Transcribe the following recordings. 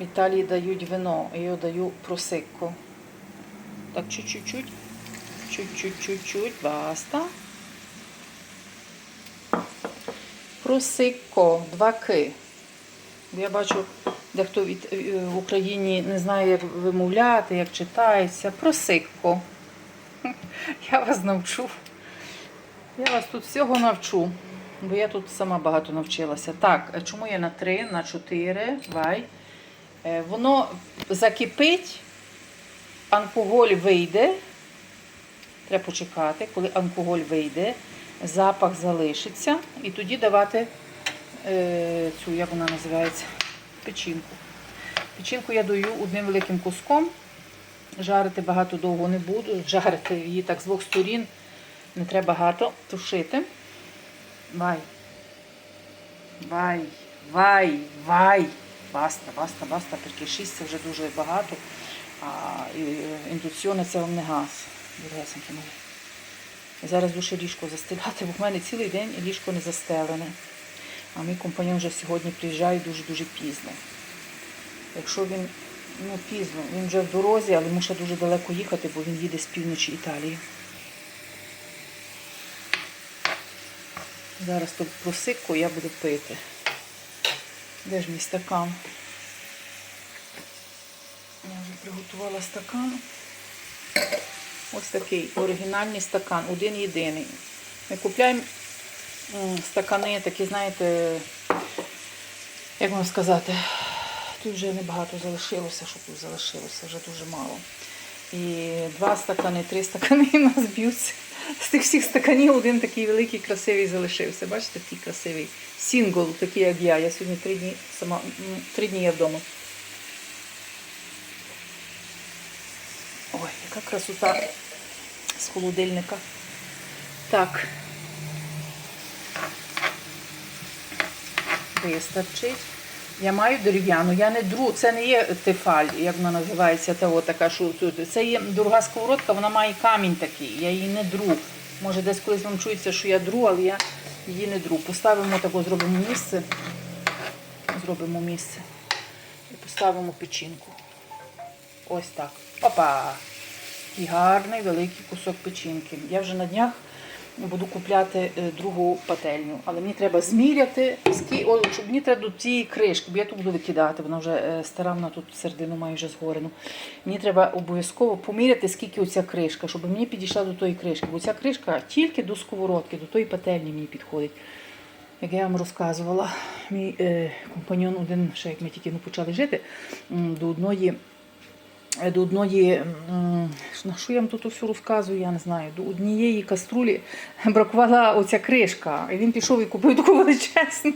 В Італії дають вино, я даю просикку. Так, чуть-чуть, чуть-чуть-чуть, баста. Просикко, два ки. Я бачу, дехто е, в Україні не знає, як вимовляти, як читається. Просикко. Я вас навчу. Я вас тут всього навчу, бо я тут сама багато навчилася. Так, е, чому я на 3, на 4, вай. Е, Воно закипить, алкоголь вийде. Треба почекати, коли алкоголь вийде, запах залишиться, і тоді давати е, цю, як вона називається, печінку. Печінку я даю одним великим куском. Жарити багато довго не буду. Жарити її так з двох сторін. Не треба багато тушити. Вай. Вай, вай, вай. Баста, баста, баста, перки 6 це вже дуже багато. А індукціони це вам не газ. Дорогесенькі мої. Зараз душе ліжко застеляти, бо в мене цілий день ліжко не застелене. А мій компаньон вже сьогодні приїжджає дуже-дуже пізно. Якщо він ну, пізно, він вже в дорозі, але ще дуже далеко їхати, бо він їде з півночі Італії. Зараз тут просикку я буду пити. Де ж мій стакан? Я вже приготувала стакан. Ось такий оригінальний стакан, один єдиний. Ми купляємо стакани, такі, знаєте, як вам сказати, тут вже небагато залишилося, що тут залишилося, вже дуже мало. І два стакани, три стакани у нас б'ються. З тих всіх стаканів один такий великий, красивий залишився. Бачите, такий красивий сінгл, такий як я. Я сьогодні три дні сама три дні я вдома. Ой, яка красота з холодильника. Так. Вистачить. Я маю дерев'яну, я не дру, це не є тефаль, як вона називається, та така що. Це є дорога сковородка, вона має камінь такий, я її не дру. Може десь колись вам чується, що я дру, але я її не дру. Поставимо тако, зробимо місце. Зробимо місце. І поставимо печінку. Ось так. Опа! І гарний великий кусок печінки. Я вже на днях буду купляти е, другу пательню, але мені треба зміряти, щоб мені треба до цієї кришки, бо я тут буду викидати, вона вже е, стара, вона тут середину має вже згорену. Мені треба обов'язково поміряти, скільки оця кришка, щоб мені підійшла до тої кришки. Бо ця кришка тільки до сковородки, до тої пательні мені підходить. Як я вам розказувала, мій е, компаньон один, ще як ми тільки ну, почали жити, до одної до одної, на що я вам тут все розказую, я не знаю, до однієї каструлі бракувала оця кришка. І він пішов і купив таку величезну.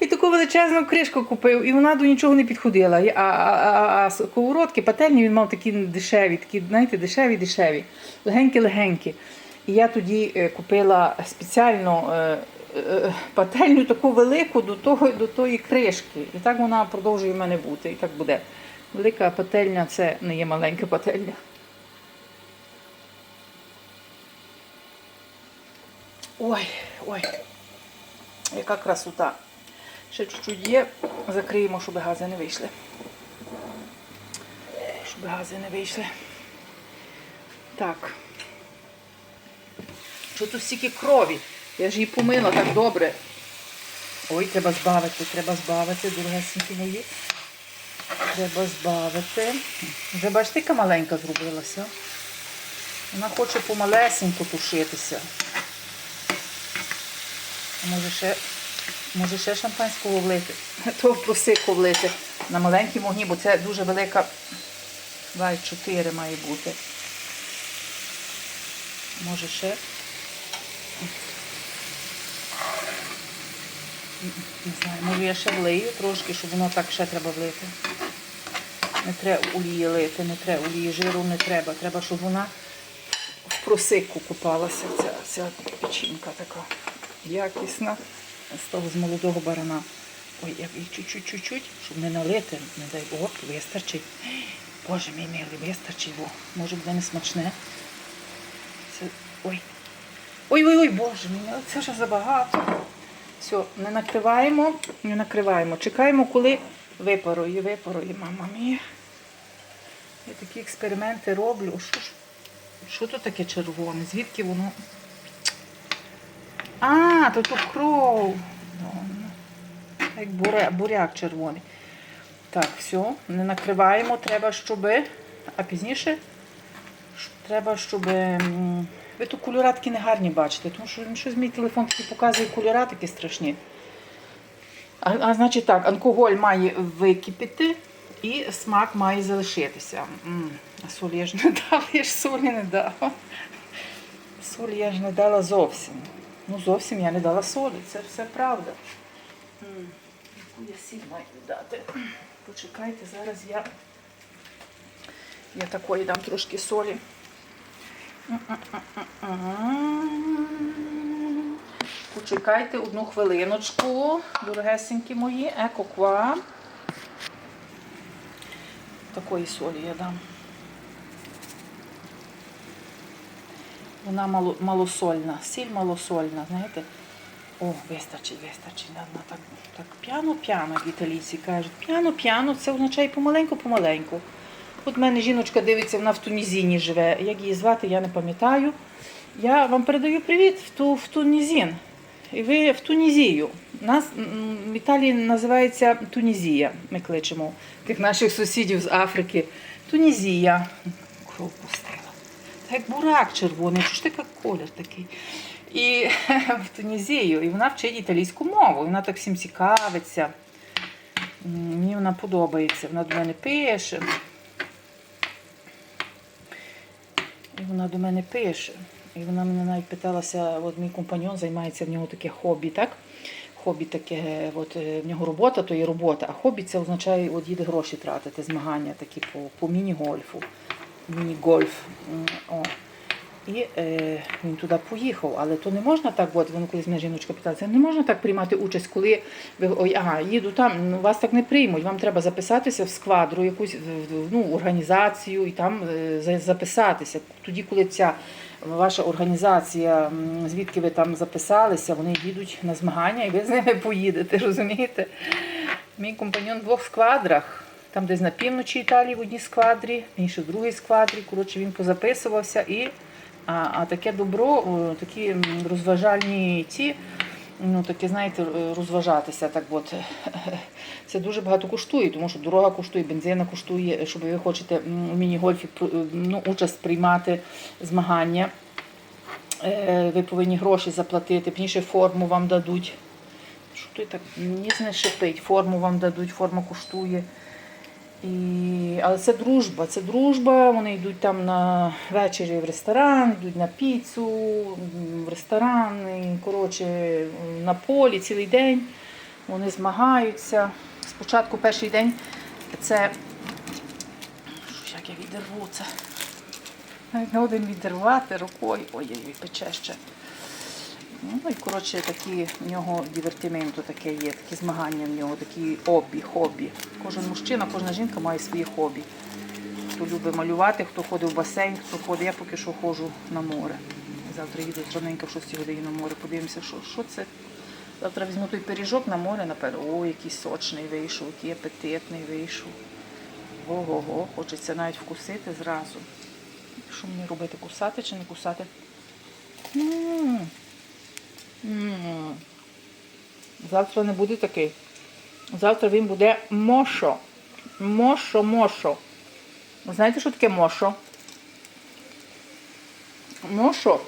І таку величезну кришку купив, і вона до нічого не підходила. А, а, а, а сковородки, пательні він мав такі дешеві, такі, знаєте, дешеві, дешеві, легенькі-легенькі. І я тоді е, купила спеціально е, е, пательню таку велику до, того, до тої кришки. І так вона продовжує в мене бути, і так буде. Велика пательня це не є маленька пательня. Ой, ой, яка красота. Ще чуть-чуть є, закриємо, щоб гази не вийшли. Щоб гази не вийшли. Так. Що тут стільки крові? Я ж її помила так добре. Ой, треба збавити, треба збавити, дорогесенькі мої. Треба збавити. Вже бачите, яка маленька зробилася. Вона хоче помалесенько тушитися. Може ще, може ще шампанського влити. То просику влити на маленькій вогні, бо це дуже велика. Давай, 4 має бути. Може ще. Не знаю, може я ще влию трошки, щоб воно так ще треба влити. Не треба олії лити, не треба олії, жиру не треба. Треба, щоб вона в просику купалася, ця, ця печінка така якісна. З того з молодого барана. Ой, як чуть-чуть, щоб не налити, не дай Бог, вистачить. Боже мій милий, вистачить, бо може буде не смачне. Це, ой. Ой-ой-ой, боже мій, це вже забагато. Все, не накриваємо, не накриваємо. Чекаємо, коли Випарує, випарує, мама мія. Я такі експерименти роблю. Що, що тут таке червоне? Звідки воно? А, то тут кров. Як буря, буряк червоний. Так, все, не накриваємо, треба, щоб. А пізніше треба, щоб. Ви тут кольоратки не гарні бачите, тому що щось мій телефон такий показує кольора такі страшні. А, а значить так, алкоголь має википіти і смак має залишитися. М, А солі я ж не дала, я ж солі не дала. Солі я ж не дала зовсім. Ну, зовсім я не дала солі, це все правда. Яку я сіль маю дати? Почекайте, зараз я, я такої дам трошки солі. Почекайте одну хвилиночку, дорогесенькі мої, екоква. Такої солі я дам. Вона мало, малосольна, сіль малосольна, знаєте. О, вистачить, вистачить. Вона так, так п'яно-п'яно, як італійці кажуть. П'яно-п'яно, це означає помаленьку-помаленьку. От в мене жіночка дивиться, вона в Тунізіні живе. Як її звати, я не пам'ятаю. Я вам передаю привіт в, ту, в Тунізін. І ви в Тунізію. Нас в Італії називається Тунізія. Ми кличемо тих наших сусідів з Африки. Тунізія. Кров пустила. Та як бурак червоний, що ж таке колір такий? І в Тунізію. І вона вчить італійську мову. Вона так всім цікавиться. Мені вона подобається. Вона до мене пише. І вона до мене пише. І вона мене навіть питалася, от мій компаньон займається в нього таке хобі, так? Хобі таке, от е, в нього робота, то є робота, а хобі це означає от їде гроші тратити, змагання такі по, по міні-гольфу. Міні-гольф. О. І е, він туди поїхав, але то не можна так, от воно колись мене жіночка питала, це не можна так приймати участь, коли ви ой, ага, їду там, ну вас так не приймуть. Вам треба записатися в сквадру, якусь ну, організацію і там е, записатися. Тоді, коли ця ваша організація, звідки ви там записалися, вони їдуть на змагання, і ви з ними поїдете, розумієте? Мій компаньон в двох сквадрах. Там десь на півночі Італії в одній сквадрі, інший в другій сквадрі. Коротше, він позаписувався і а, а таке добро, такі розважальні ці, ну таке, знаєте, розважатися так от. Це дуже багато коштує, тому що дорога коштує, бензина коштує, щоб ви хочете у міні-гольфі ну, участь приймати змагання. Е, Ви повинні гроші заплатити, пізніше форму вам дадуть. Що той так ніс не шипить, форму вам дадуть, форма коштує. І... Але це дружба, це дружба. Вони йдуть там на ввечері в ресторан, йдуть на піцу, в ресторан, і, коротше, на полі цілий день. Вони змагаються. Спочатку перший день це. Як я відірву це? Навіть не один відірвати рукою. Ой-ой-ой, пече ще. Ну і коротше такі в нього дивертименто таке є, такі змагання в нього, такі обі, хобі. Кожен мужчина, кожна жінка має своє хобі. Хто любить малювати, хто ходить в басейн, хто ходить. Я поки що ходжу на море. Завтра їду раненько в 6 годині на море. Подивимося, що, що це. Завтра візьму той пиріжок на море, напевно. О, який сочний вийшов, який апетитний вийшов. Ого-го, хочеться навіть вкусити зразу. Що мені робити? Кусати чи не кусати? М. М. Завтра не буде такий. Завтра він буде мошо. Мошо, мошо. Знаєте, що таке мошо? Мошо.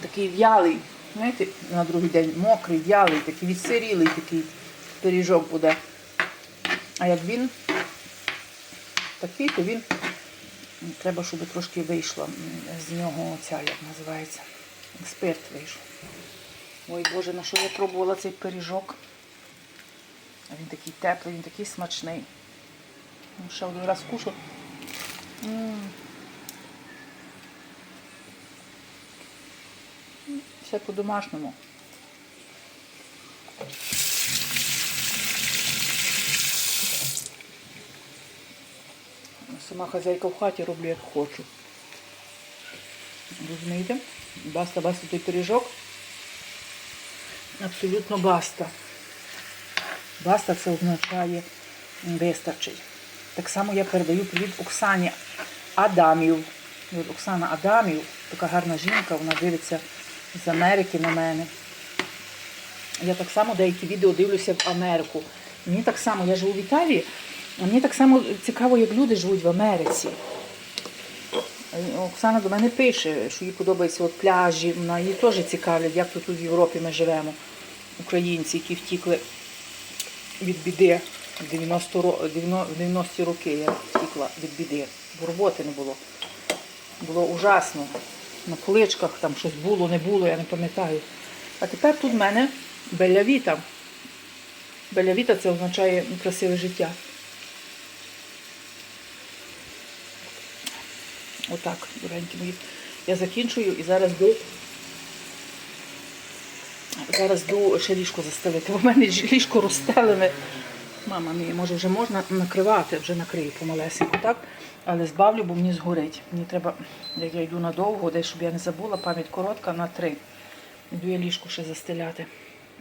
Такий в'ялий, знаєте, на другий день мокрий, в'ялий, такий відсирілий такий пиріжок буде. А як він такий, то він треба, щоб трошки вийшла з нього ця, як називається, спирт вийшов. Ой Боже, на що я пробувала цей пиріжок? Він такий теплий, він такий смачний. Ну, Ще один раз кушу. Все по-домашньому. Сама хазяйка в хаті роблю як хочу. Розумієте? Баста, баста той пиріжок. Абсолютно баста. Баста це означає вистачить. Так само я передаю привіт Оксані Адамів. Оксана Адамів, така гарна жінка, вона дивиться з Америки на мене. Я так само деякі відео дивлюся в Америку. Мені так само, я живу в Італії, а мені так само цікаво, як люди живуть в Америці. Оксана до мене пише, що їй подобаються от пляжі, вона її теж цікавлять, як тут в Європі ми живемо. Українці, які втікли від біди в 90 ро- 90 роки я втікла від біди, бо роботи не було. Було ужасно. На поличках там щось було, не було, я не пам'ятаю. А тепер тут в мене белявіта. Белявіта це означає красиве життя. Отак, доренькі мої. Я закінчую і зараз йду. Зараз йду ще ліжко застелити. У мене ліжко розстелене. Мама мія, може вже можна накривати, вже накрию помалесенько, так? Але збавлю, бо мені згорить. Мені треба, як я йду надовго, десь щоб я не забула, пам'ять коротка на три. Йду я ліжко ще застеляти.